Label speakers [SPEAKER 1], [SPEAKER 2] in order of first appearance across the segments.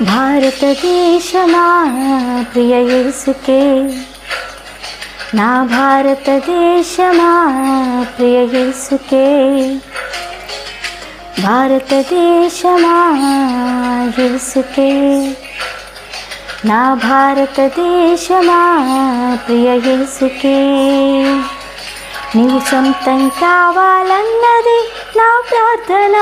[SPEAKER 1] భారతదేశమా ప్రియ యేసుకే? నా భారతదేశమా ప్రియ యేసుకే? భారతదేశమా యేసుకే? నా భారతదేశమా ప్రియ యేసుకే? నీవు సొంతం కావాలన్నది నా ప్రార్థన.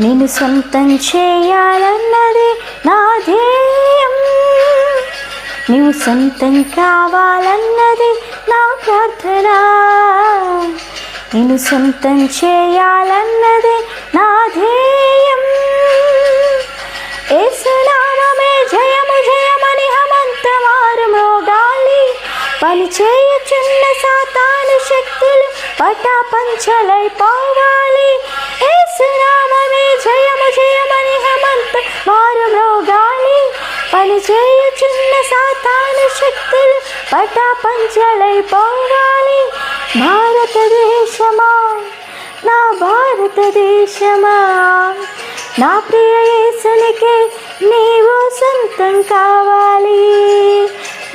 [SPEAKER 1] నేను సొంతం చేయాలన్నది నా ధ్యేయం. నీవు సొంతం కావాలన్నది నా ప్రార్థన. నేను సొంతం చేయాలన్నది నా ధ్యేయం. ఏసునామమే జయము జయమని హమంతవారు మోగాలి పని చేయుచున్న సాతాను శక్తులు పటాపంచలై చేయుచున్న సాతాను శక్తులు పటాపంచలై పోవాలి భారతదేశమా నా భారతదేశమా. నా ప్రియ యేసునికే నీవు సొంతం కావాలి.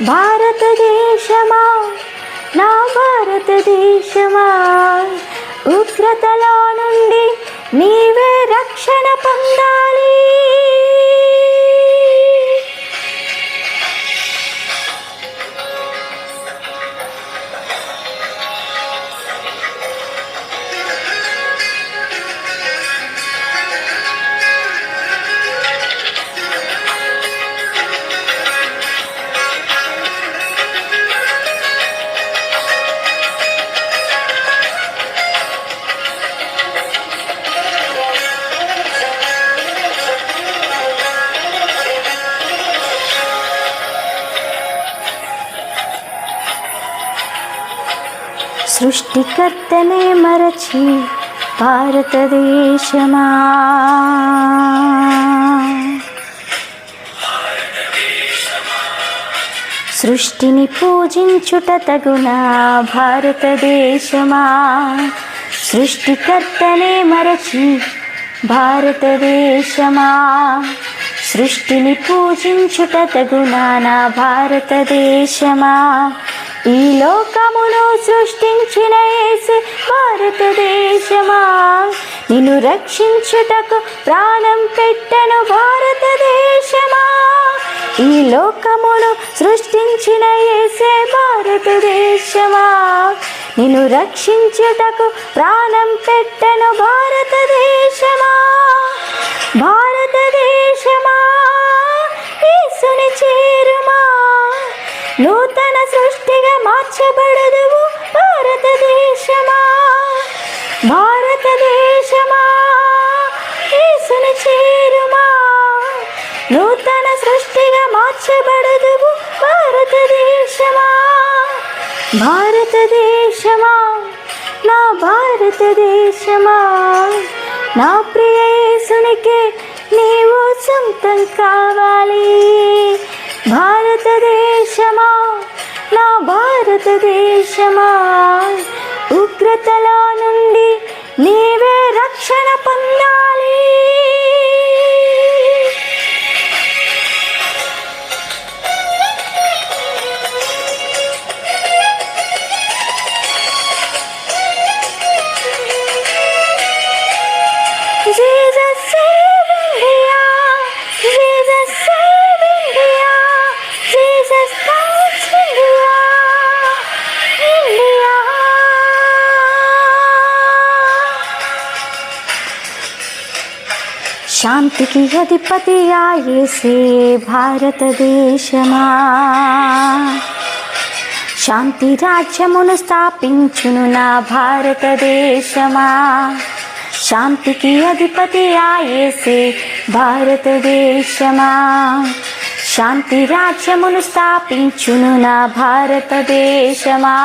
[SPEAKER 1] భారతదేశమా నా భారతదేశమా. ఉగ్రతలో నుండి నీవే రక్షణ పొందాలి. సృష్టికర్తనే మరచి భారతదేశమా. సృష్టిని పూజించుట తగునా భారతదేశమా. సృష్టికర్తనే మరచి భారతదేశమా. సృష్టిని పూజించుట తగునా నా భారతదేశమా. ఈ లోకమును సృష్టించిన యేసు భారతదేశమా. నిన్ను రక్షించుటకు ప్రాణం పెట్టను భారతదేశమా. ఈ లోకమును సృష్టించిన యేసే భారతదేశమా. నిన్ను రక్షించుటకు ప్రాణం పెట్టను భారతదేశమా. భారతదేశమా యేసుని చేరుమా. నూతన సృష్టిగా మార్చబడదువు భారతదేశమా భారతదేశమా యేసుని చేరుమా? నూతన సృష్టిగా మార్చబడదువు భారతదేశమా భారతదేశమా నా భారతదేశమా నా ప్రియ యేసునికే నీవు సొంతం కావాలి. భారతదేశమా? నా భారతదేశమా? ఉగ్రతలో నుండి నీవే రక్షణ పొందాలి. శాంతికి అధిపతి ఆయేసే భారతదేశమా శాంతి రాజ్యమును స్థాపించును నా భారతదేశమా శాంతికి అధిపతి ఆయేసే భారతదేశమా శాంతి రాజ్యమును స్థాపించును నా భారతదేశమా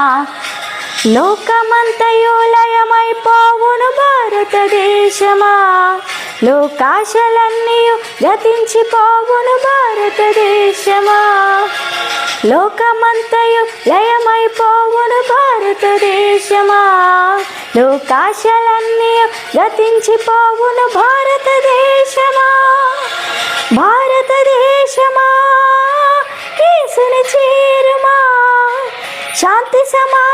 [SPEAKER 1] లోకమంతయోలయమైపోవును భారతదేశమా లోకాశలన్నీ గతించిపోవును భారతదేశమా? లోకమంతయు లయమైపోవును భారతదేశమా? లోకాశలన్నీ గతించిపోవును భారతదేశమా? భారతదేశమా? కేసుని చేరుమా? శాంతి సమా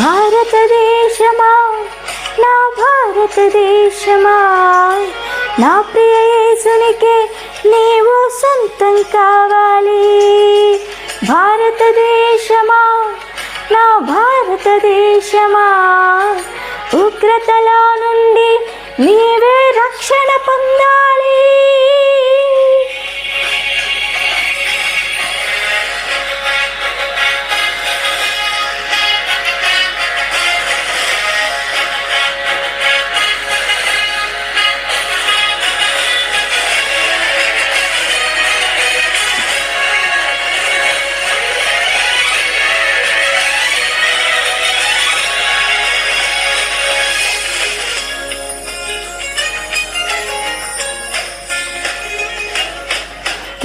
[SPEAKER 1] భారతదేశమా? నా భారతదేశమా? నా ప్రియ యేసునికే నీవు సొంతం కావాలి. భారతదేశమా? నా భారతదేశమా? ఉగ్రతల నుండి నీవే రక్ష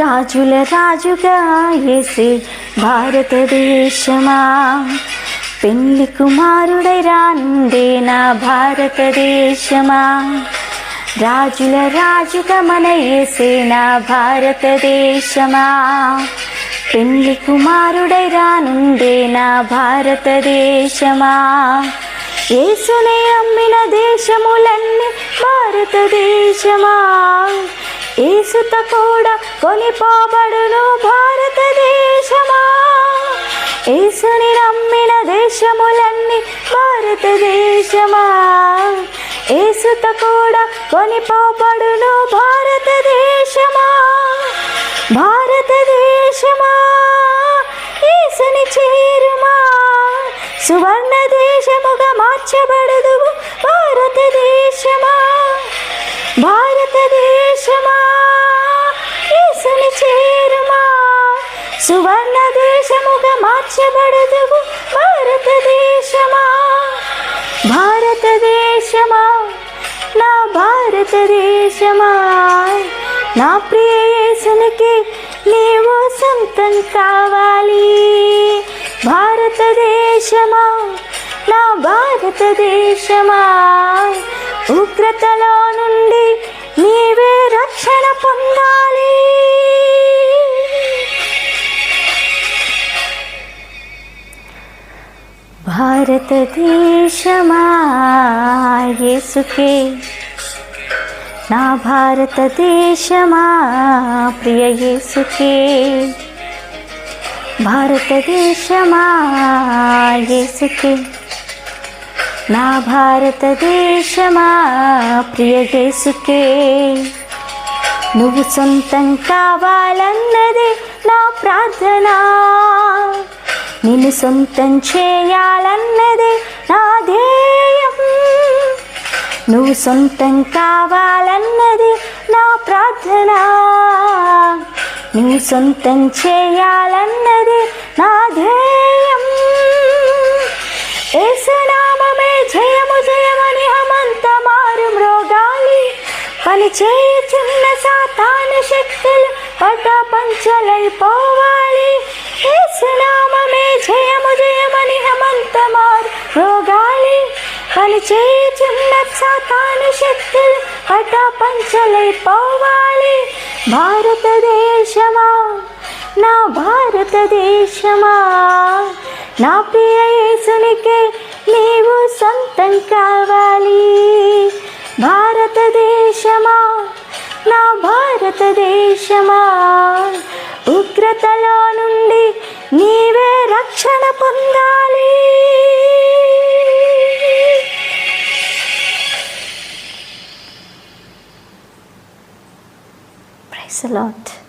[SPEAKER 1] రాజుల రాజుగా ఏసే భారతదేశమా పెళ్ళి కుమారుడై రాందే నా భారతదేశమా రాజుల రాజుగా మన ఏసే నా భారతదేశమా పెళ్ళి కుమారుడై రానుందే నా భారతదేశమా ఏసునే అమ్మిన దేశములన్నీ భారతదేశమా ఏసుత కూడా కొనిపోబడును భారతదేశమా? ఏసుని నమ్మిన దేశములన్నీ భారతదేశమా? ఏసుత కూడా కొనిపోబడును భారతదేశమా? భారతదేశమా? ఏసుని చేరుమా? సువర్ణ దేశముగా మార్చబడదు భారతదేశమా? భారతదేశ సువర్ణ దేశముగా మార్చబడదు భారతదేశమా? భారతదేశమా? నా భారతదేశమా? నా ప్రియసునికి నీవు సొంతం కావాలి. భారతదేశమా? నా భారతదేశమా? ఉగ్రతలో నుండి నీవే రక్షణ పొందాలి. భారతదేశమా యేసుకే నా భారతదేశమా ప్రియ యేసుకే భారతదేశమా యేసుకే నా భారతదేశమా ప్రియ యేసుకే నువ్వు సొంతం కావాలన్నది నా ప్రార్థన. నిన్ను సొంతం చేయాలన్నది నా ధ్యేయం. నువ్వు సొంతం కావాలన్నది నా ప్రార్థన. నువ్వు సొంతం చేయాలన్నది నా ధ్యేయం. ఏసునామమే జయము జయమని హమంత మారు మ్రోగాలి పని చేయుచున్న సాతాను శక్తులు పట పంచలైపో పని సాతాను శక్తులు పట భారతదేశమా? నా భారతదేశమా? నా ప్రియ యేసునికే నీవు సొంతం కావాలి. భారతదేశమా? నా భారతదేశమా? ఉగ్రతలో నుండి నీవే రక్షణ పొందాలి. Thanks a lot.